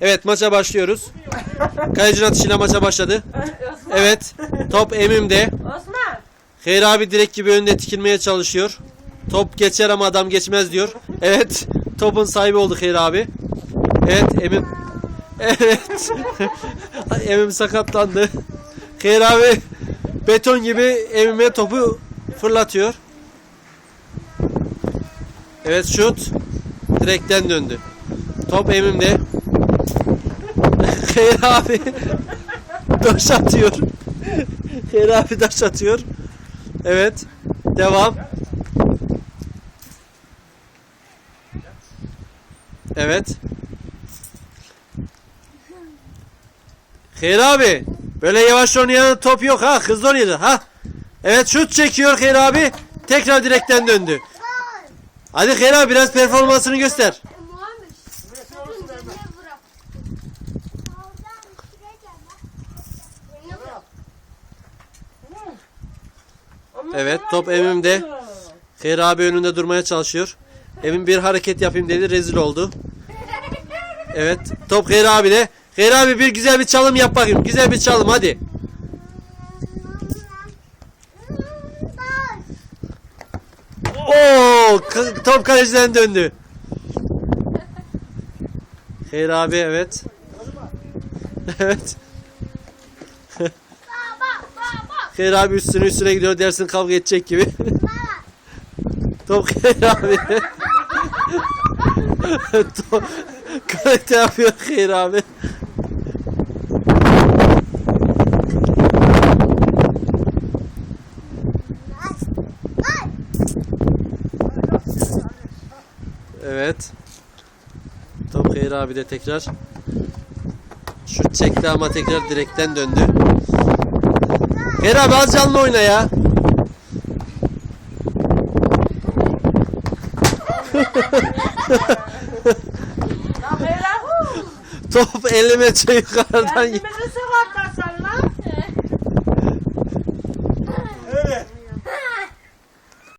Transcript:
Evet maça başlıyoruz. Kayıcının atışıyla maça başladı. Evet top Emim'de. Osman. Hayır abi direkt gibi önünde tikilmeye çalışıyor. Top geçer ama adam geçmez diyor. Evet topun sahibi oldu Hayır abi. Evet Emim. Evet. Emim sakatlandı. Hayır abi beton gibi Emim'e topu fırlatıyor. Evet şut. Direkten döndü. Top Emim'de. Hayır abi. Taş atıyor. Hayır abi taş atıyor. Evet. Devam. Evet. Hayır abi. Böyle yavaş oynayan top yok ha. Hızlı oynadı ha. Evet şut çekiyor Hayır abi. Tekrar direkten döndü. Hadi Hayır abi biraz performansını göster. Evet, top Emim'de. Hayır abi önünde durmaya çalışıyor. Emin bir hareket yapayım dedi rezil oldu. Evet top Hayır abi de. Hayır abi bir güzel bir çalım yap bakayım. Güzel bir çalım hadi. Oo top kaleciden döndü. Hayır abi evet. Evet. Hayır abi üstüne üstüne gidiyor dersin kavga edecek gibi. Top Hayır abi. Top karate yapıyor Hayır abi. Evet. Top Hayır abi de tekrar. Şut çekti ama tekrar direkten döndü. Hayır abi az canlı oyna ya. Top 50 metre yukarıdan de sevaplarsan